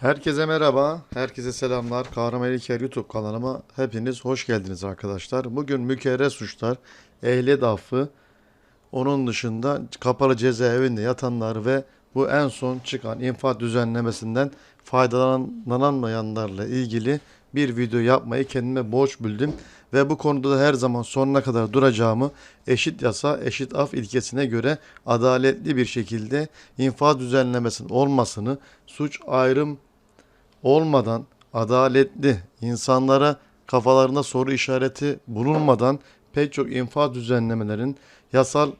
Herkese merhaba, herkese selamlar. Kahraman İlker YouTube kanalıma hepiniz hoş geldiniz arkadaşlar. Bugün mükerrer suçlar, ehliyet affı, onun dışında kapalı cezaevinde yatanlar ve bu en son çıkan infaz düzenlemesinden faydalanamayanlarla ilgili bir video yapmayı kendime borç bildim. Ve bu konuda da her zaman sonuna kadar duracağımı eşit yasa, eşit af ilkesine göre adaletli bir şekilde infaz düzenlemesinin olmasını, suç ayrım olmadan adaletli insanlara kafalarında soru işareti bulunmadan pek çok infaz düzenlemelerin, yasal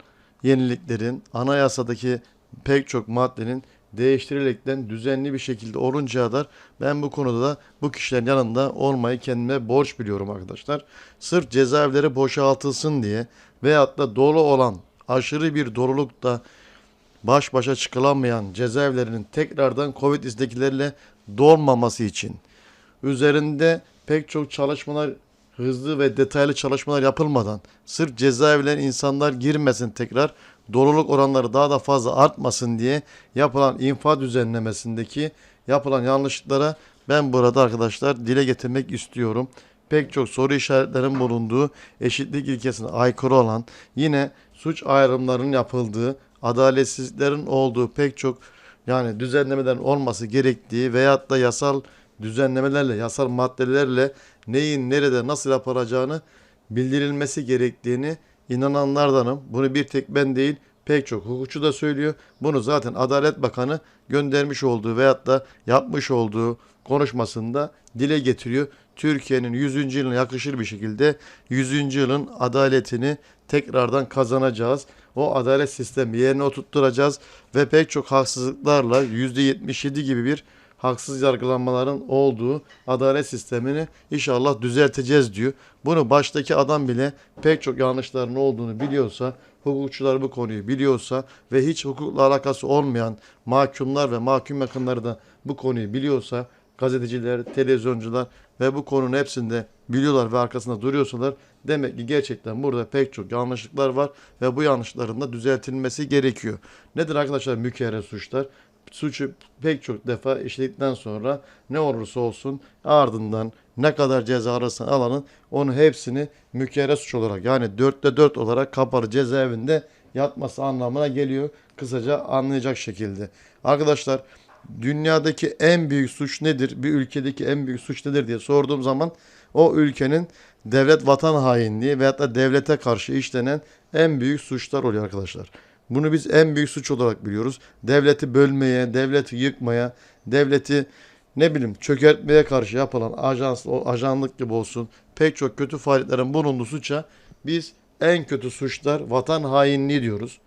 yeniliklerin, anayasadaki pek çok maddenin değiştirilerekten düzenli bir şekilde oluncaya kadar ben bu konuda da bu kişilerin yanında olmayı kendime borç biliyorum arkadaşlar. Sırf cezaevleri boşaltılsın diye veyahut da dolu olan aşırı bir dolulukta baş başa çıkılamayan cezaevlerinin tekrardan Covid izdekilerle dolmaması için üzerinde pek çok çalışmalar hızlı ve detaylı çalışmalar yapılmadan sırf cezaevlerine insanlar girmesin tekrar doluluk oranları daha da fazla artmasın diye yapılan infaz düzenlemesindeki yapılan yanlışlıklara ben burada arkadaşlar dile getirmek istiyorum. Pek çok soru işaretlerin bulunduğu eşitlik ilkesine aykırı olan yine suç ayrımlarının yapıldığı adaletsizliklerin olduğu pek çok yani düzenlemelerin olması gerektiği veyahut da yasal düzenlemelerle, yasal maddelerle neyin nerede nasıl yapılacağını bildirilmesi gerektiğini inananlardanım. Bunu bir tek ben değil pek çok hukukçu da söylüyor. Bunu zaten Adalet Bakanı göndermiş olduğu veyahut da yapmış olduğu konuşmasında dile getiriyor. Türkiye'nin 100. yılına yakışır bir şekilde 100. yılın adaletini tekrardan kazanacağız. O adalet sistemi yerine oturtturacağız ve pek çok haksızlıklarla %77 gibi bir haksız yargılanmaların olduğu adalet sistemini inşallah düzelteceğiz diyor. Bunu baştaki adam bile pek çok yanlışların olduğunu biliyorsa, hukukçular bu konuyu biliyorsa ve hiç hukukla alakası olmayan mahkumlar ve mahkum yakınları da bu konuyu biliyorsa, gazeteciler, televizyoncular ve bu konunun hepsinde biliyorlar ve arkasında duruyorsalar demek ki gerçekten burada pek çok yanlışlıklar var ve bu yanlışların da düzeltilmesi gerekiyor. Nedir arkadaşlar mükerrer suçlar? suçu pek çok defa işledikten sonra ne olursa olsun ardından ne kadar ceza alırsan alanın onu hepsini mükerrer suç olarak yani dörtte dört olarak kapalı cezaevinde yatması anlamına geliyor. Kısaca anlayacak şekilde. Arkadaşlar dünyadaki en büyük suç nedir? Bir ülkedeki en büyük suç nedir diye sorduğum zaman o ülkenin devlet vatan hainliği veyahut da devlete karşı işlenen en büyük suçlar oluyor arkadaşlar. Bunu biz en büyük suç olarak biliyoruz. Devleti bölmeye, devleti yıkmaya, devleti ne bileyim çökertmeye karşı yapılan ajans, o ajanlık gibi olsun pek çok kötü faaliyetlerin bulunduğu suça biz en kötü suçlar vatan hainliği diyoruz.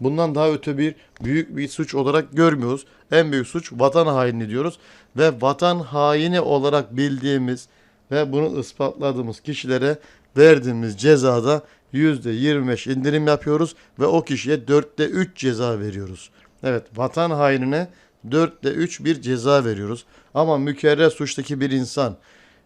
Bundan daha öte bir büyük bir suç olarak görmüyoruz. En büyük suç vatan haini diyoruz. Ve vatan haini olarak bildiğimiz ve bunu ispatladığımız kişilere verdiğimiz cezada %25 indirim yapıyoruz ve o kişiye dörtte 3 ceza veriyoruz. Evet vatan hainine dörtte 3 bir ceza veriyoruz. Ama mükerrer suçtaki bir insan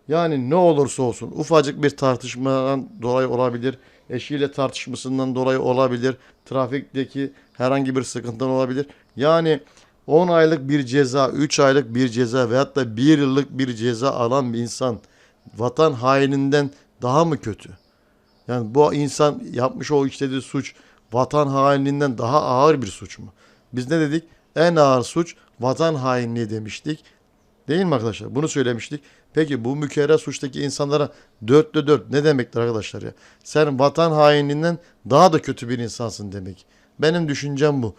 yani ne olursa olsun ufacık bir tartışmadan dolayı olabilir, eşiyle tartışmasından dolayı olabilir, trafikteki herhangi bir sıkıntıdan olabilir. Yani 10 aylık bir ceza, 3 aylık bir ceza veyahut da 1 yıllık bir ceza alan bir insan vatan haininden daha mı kötü? Yani bu insan yapmış o işlediği suç vatan hainliğinden daha ağır bir suç mu? Biz ne dedik? En ağır suç vatan hainliği demiştik. Değil mi arkadaşlar? Bunu söylemiştik. Peki bu mükerrer suçtaki insanlara dörtte dört ne demektir arkadaşlar ya? Sen vatan hainliğinden daha da kötü bir insansın demek. Benim düşüncem bu.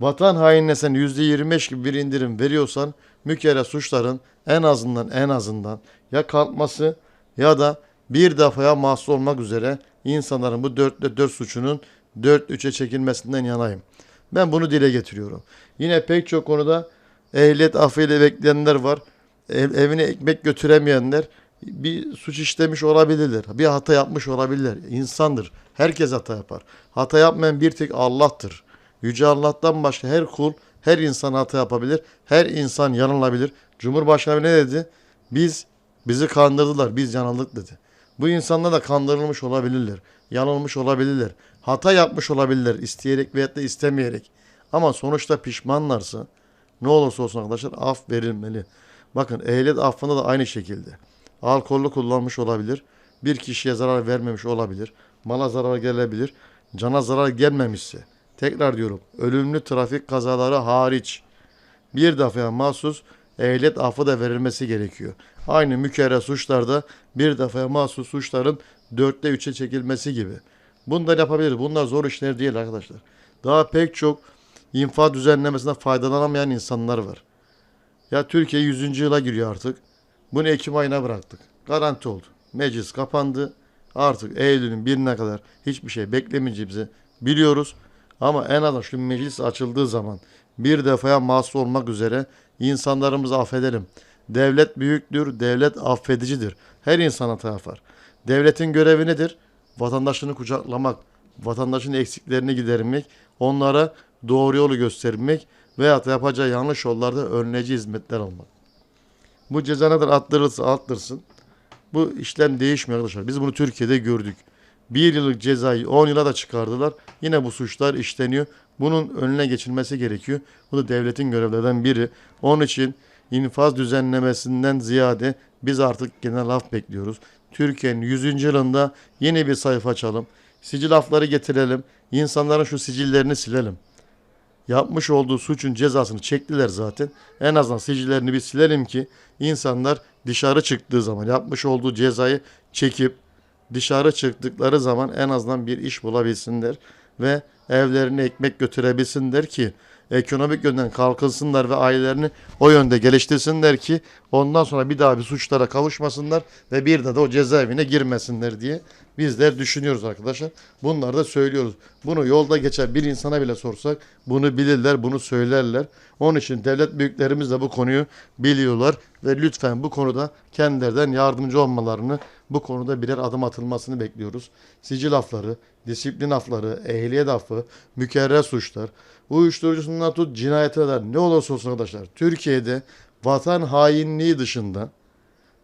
Vatan hainine sen %25 gibi bir indirim veriyorsan mükerrer suçların en azından en azından ya kalkması ya da bir defaya mahsus olmak üzere insanların bu dörtte dört suçunun dört üçe çekilmesinden yanayım. Ben bunu dile getiriyorum. Yine pek çok konuda ehliyet affıyla bekleyenler var. Ev, evine ekmek götüremeyenler bir suç işlemiş olabilirler. Bir hata yapmış olabilirler. İnsandır. Herkes hata yapar. Hata yapmayan bir tek Allah'tır. Yüce Allah'tan başka her kul, her insan hata yapabilir. Her insan yanılabilir. Cumhurbaşkanı ne dedi? Biz bizi kandırdılar. Biz yanıldık dedi. Bu insanlar da kandırılmış olabilirler. Yanılmış olabilirler. Hata yapmış olabilirler. isteyerek veyahut da istemeyerek. Ama sonuçta pişmanlarsa ne olursa olsun arkadaşlar af verilmeli. Bakın ehliyet affında da aynı şekilde. Alkollü kullanmış olabilir. Bir kişiye zarar vermemiş olabilir. Mala zarar gelebilir. Cana zarar gelmemişse. Tekrar diyorum. Ölümlü trafik kazaları hariç. Bir defaya mahsus ehliyet affı da verilmesi gerekiyor. Aynı mükerrer suçlarda bir defaya mahsus suçların dörtte üçe çekilmesi gibi. Bunları yapabiliriz. Bunlar zor işler değil arkadaşlar. Daha pek çok infaz düzenlemesinden faydalanamayan insanlar var. Ya Türkiye 100. yıla giriyor artık. Bunu Ekim ayına bıraktık. Garanti oldu. Meclis kapandı. Artık Eylül'ün birine kadar hiçbir şey beklemeyeceğimizi biliyoruz. Ama en azından şu meclis açıldığı zaman bir defaya mahsus olmak üzere insanlarımızı affedelim. Devlet büyüktür, devlet affedicidir. Her insan hata. Devletin görevi nedir? Vatandaşını kucaklamak, vatandaşın eksiklerini gidermek, onlara doğru yolu göstermek veyahut yapacağı yanlış yollarda önleyici hizmetler almak. Bu ceza nedir? Attırırsa attırsın. Bu işlem değişmiyor arkadaşlar. Biz bunu Türkiye'de gördük. Bir yıllık cezayı 10 yıla da çıkardılar. Yine bu suçlar işleniyor. Bunun önüne geçilmesi gerekiyor. Bu da devletin görevlerinden biri. Onun için infaz düzenlemesinden ziyade biz artık genel af bekliyoruz. Türkiye'nin 100. yılında yeni bir sayfa açalım. Sicil afları getirelim. İnsanların şu sicillerini silelim. Yapmış olduğu suçun cezasını çektiler zaten. En azından sicillerini bir silelim ki insanlar dışarı çıktığı zaman yapmış olduğu cezayı çekip dışarı çıktıkları zaman en azından bir iş bulabilsinler ve evlerine ekmek götürebilsinler ki ekonomik yönden kalkınsınlar ve ailelerini o yönde geliştirsinler ki ondan sonra bir daha bir suçlara kavuşmasınlar ve bir de, de o cezaevine girmesinler diye bizler düşünüyoruz arkadaşlar. Bunları da söylüyoruz. Bunu yolda geçen bir insana bile sorsak bunu bilirler, bunu söylerler. Onun için devlet büyüklerimiz de bu konuyu biliyorlar ve lütfen bu konuda kendilerinden yardımcı olmalarını, bu konuda birer adım atılmasını bekliyoruz. Sicil afları, disiplin afları, ehliyet affı, mükerrer suçlar, uyuşturucusundan tut cinayete kadar ne olursa olsun arkadaşlar. Türkiye'de vatan hainliği dışında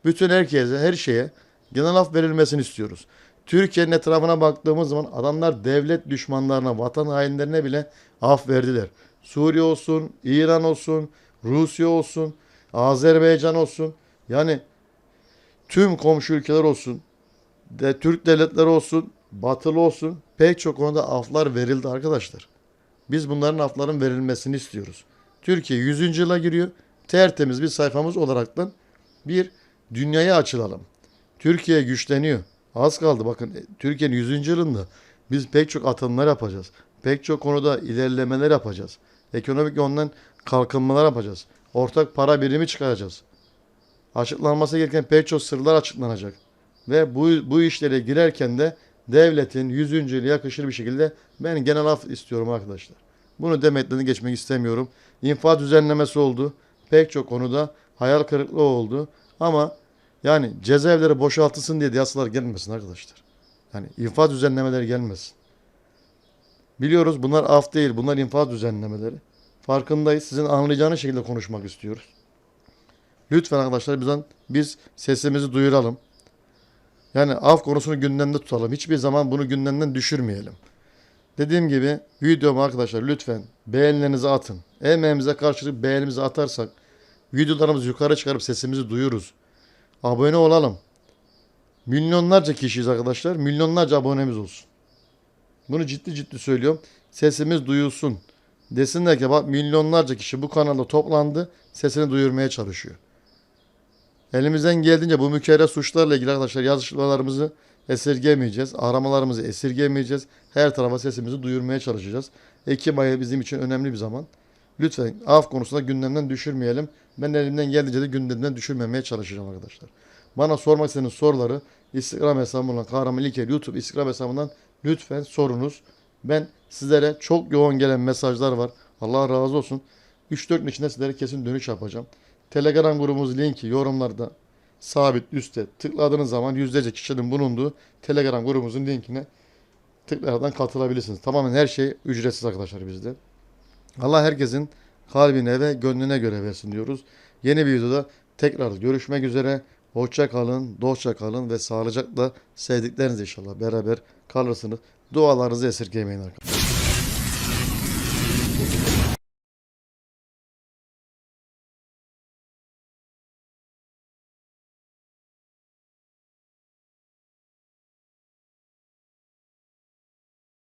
bütün herkese, her şeye genel af verilmesini istiyoruz. Türkiye'nin etrafına baktığımız zaman adamlar devlet düşmanlarına, vatan hainlerine bile af verdiler. Suriye olsun, İran olsun, Rusya olsun, Azerbaycan olsun. Yani tüm komşu ülkeler olsun, de Türk devletleri olsun, batılı olsun pek çok konuda aflar verildi arkadaşlar. Biz bunların afların verilmesini istiyoruz. Türkiye 100. yıla giriyor. Tertemiz bir sayfamız olaraktan bir dünyaya açılalım. Türkiye güçleniyor. Az kaldı bakın e, Türkiye'nin 100. yılında biz pek çok atımlar yapacağız. Pek çok konuda ilerlemeler yapacağız. Ekonomik yönden kalkınmalar yapacağız. Ortak para birimi çıkaracağız. Açıklanması gereken pek çok sırlar açıklanacak. Ve bu, bu işlere girerken de devletin 100. yılı yakışır bir şekilde ben genel af istiyorum arkadaşlar. Bunu demeklerini geçmek istemiyorum. İnfaz düzenlemesi oldu. Pek çok konuda hayal kırıklığı oldu. Ama yani cezaevleri boşaltılsın diye yasalar gelmesin arkadaşlar. Yani infaz düzenlemeleri gelmesin. Biliyoruz bunlar af değil. Bunlar infaz düzenlemeleri. Farkındayız. Sizin anlayacağınız şekilde konuşmak istiyoruz. Lütfen arkadaşlar bizden biz sesimizi duyuralım. Yani af konusunu gündemde tutalım. Hiçbir zaman bunu gündemden düşürmeyelim. Dediğim gibi videomu arkadaşlar lütfen beğenilerinizi atın. Emeğimize karşılık beğenimizi atarsak videolarımızı yukarı çıkarıp sesimizi duyuruz. Abone olalım. Milyonlarca kişiyiz arkadaşlar. Milyonlarca abonemiz olsun. Bunu ciddi ciddi söylüyorum. Sesimiz duyulsun. Desinler ki bak milyonlarca kişi bu kanalda toplandı. Sesini duyurmaya çalışıyor. Elimizden geldiğince bu mükerrer suçlarla ilgili arkadaşlar yazışmalarımızı esirgemeyeceğiz. Aramalarımızı esirgemeyeceğiz. Her tarafa sesimizi duyurmaya çalışacağız. Ekim ayı bizim için önemli bir zaman. Lütfen af konusunda gündemden düşürmeyelim. Ben elimden geldiğince de gündemden düşürmemeye çalışacağım arkadaşlar. Bana sormak istediğiniz soruları Instagram hesabımdan Kahraman İlker YouTube Instagram hesabından lütfen sorunuz. Ben sizlere çok yoğun gelen mesajlar var. Allah razı olsun. 3-4 gün içinde sizlere kesin dönüş yapacağım. Telegram grubumuz linki yorumlarda sabit üstte tıkladığınız zaman yüzlerce kişinin bulunduğu Telegram grubumuzun linkine tıklayarak katılabilirsiniz. Tamamen her şey ücretsiz arkadaşlar bizde. Allah herkesin kalbine ve gönlüne göre versin diyoruz. Yeni bir videoda tekrar görüşmek üzere. Hoşça kalın, dostça kalın ve sağlıcakla sevdikleriniz inşallah beraber kalırsınız. Dualarınızı esirgemeyin arkadaşlar.